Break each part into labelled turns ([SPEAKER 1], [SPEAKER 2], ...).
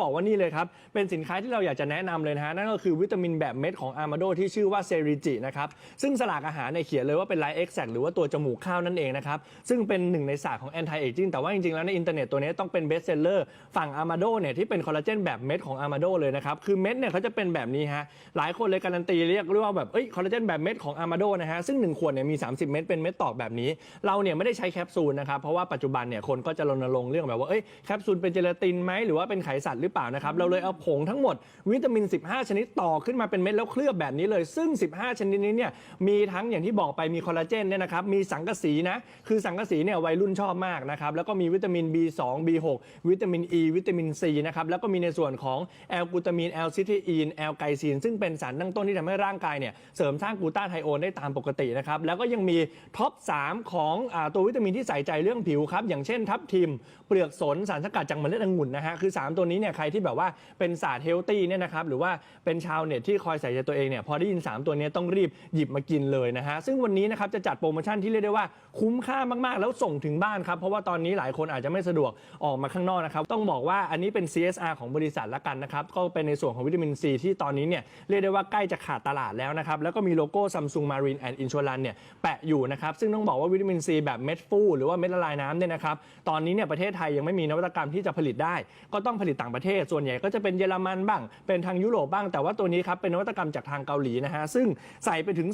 [SPEAKER 1] บอกว่านี่เลยครับ เป็นสินค้าที่เราอยากจะแนะนำเลยนะฮะ นั่นก็คือวิตามินแบบเม็ดของอาร์มาโดที่ชื่อว่าเซริจินะครับ ซึ่งสลากอาหารเนี่ยเขียนเลยว่าเป็นไลท์เอ็กแซหรือว่าตัวจมูกข้าวนั่นเองนะครับ ซึ่งเป็นหนึ่งในศาสตร์ของ anti aging แต่ว่าจริงๆ แล้วในอินเทอร์เน็ตตัวนี้ต้องเป็นเบสเซลเลอร์ฝั่งอาร์มาโดเนี่ยที่เป็นคอลลาเจนแบบเม็ดของอาร์มาโดเลยนะครับ คือเม็ดเนี่ยเขาจะเป็นแบบนี้ฮะ หลายคนเลยการันตีเรียกเรียกว่าแบบเอ้ยคอลลาเจนแบบเม็ดของอาร์มาโดนะฮะซึ่งหนึ่งขวดเนี่ยมี 30 เม็ดเป็นเม็ดตอกแบบนี้ เราเนี่ยไม่ได้ใช้แคปซูลนะครับเพราะว่าปัจจุบันเนี่ยคนก็จะรณรงค์เรื่องแบบว่าเอ้ยแคปซูลเป็นเจลาตินไหมหรือว่าเป็นไขสัตว์หรือเปล่านะครับ เราเลยเอาผงทั้งหมดวิตามิน 15 ชนิดต่อขึ้นมาเป็นเม็ดแล้วเคลือบแบบนี้เลย ซึ่ง 15 ชนิดนี้เนี่ยมีทั้งอย่างที่บอกไปมีคอลลาเจนเนี่ยนะครับ มีสังกะสีนะ คือสังกะสีเนี่ยวัยรุ่นชอบมากนะครับ แล้วก็มีวิตามิน B2 B6 วิตามิน E วิตามิน C นะครับ แล้วก็มีในส่วนของแอลกูตามีนแอลซิทิอีนแอลไกซีนซึ่งเป็นสารตั้งต้นที่ทำให้ร่างกายเนี่ยเสริมสร้างกูตาไทโอนได้ตามปกตินะครับ แล้วก็ยังมีท็อป 3 ของอตัววิตามินที่ใส่ใจเรื่องผิวครับ อย่างเช่นทับทิม เปลือกสนสารสกัดจากเมล็ดองุ่นนะฮะ คือ 3 ตัวนี้เนี่ยรที่แบบว่าเป็นศาสตร์เฮลตี้เนี่ยนะครับหรือว่าเป็นชาวเน็ตที่คอยใส่ใจตัวเองเนี่ยพอได้ยิน 3 ตัวนี้ต้องรีบหยิบมากินเลยนะฮะซึ่งวันนี้นะครับจะจัดโปรโมชั่นที่เรียกได้ว่าคุ้มค่ามากๆ แล้วส่งถึงบ้านครับเพราะว่าตอนนี้หลายคนอาจจะไม่สะดวกออกมาข้างนอกนะครับต้องบอกว่าอันนี้เป็น CSR ของบริษัทละกันนะครับก็เป็นในส่วนของวิตามินซีที่ตอนนี้เนี่ยเรียกได้ว่าใกล้จะขาดตลาดแล้วนะครับแล้วก็มีโลโก้ Samsung Marine and Insurance เนี่ยแปะอยู่นะครับซึ่งต้องบอกว่าวิตามินซีแบบเม็ดฟูหรือว่าเม็ดละลายน้ำเนี่ยนะครับตอนนี้เนี่ยประเทศไทยยังไม่มีนวัตกรรมที่จะผลิตได้ ก็ต้องผลิตต่างประเทศส่วนใหญ่ก็จะเป็นเยอรมันบ้าง เป็นทางยุโรปบ้าง แต่ว่าตัวนี้ครับเป็นนวัตกรรมจากทางเกาหลีนะฮะ ซึ่งใส่ไปถึง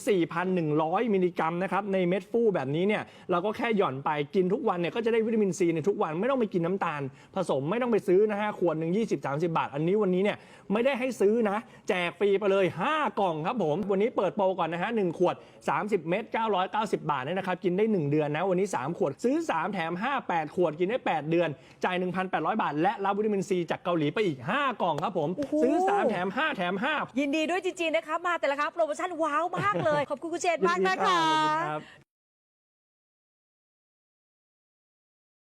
[SPEAKER 1] 4,100 มิลลิกรัมนะครับในเม็ดฟูแบบนี้เนี่ยเราก็แค่หย่อนไปกินทุกวันเนี่ยก็จะได้วิตามินซีในทุกวันไม่ต้องไปกินน้ำตาล ผสมไม่ต้องไปซื้อนะฮะขวดหนึ่ง20-30 บาท อันนี้วันนี้เนี่ยไม่ได้ให้ซื้อนะ แจกฟรีไปเลย 5 กล่องครับผม วันนี้เปิดโปรก่อนนะฮะ1ขวด 30 เม็ด990 บาทเนี่ยนะครับกินได้ 1 เดือนนะวันนี้ 3 ขวดซื้อ 3 แถม 5 8 ขวดกินได้ 8 เดือนจ่าย1,800 บาท และรับวิตามินซีจากเกาหลีไปอีก 5 กล่องครับผม
[SPEAKER 2] โอ้โห
[SPEAKER 1] ซื้อ 3 แถม 5 แถม 5
[SPEAKER 2] ยินดีด้วยจริงๆนะคะ มาแต่ละครั้งโปรโมชั่นว้าวมากเลย ขอบคุณคุณเจนมากนะคะ
[SPEAKER 1] ยินดีครับ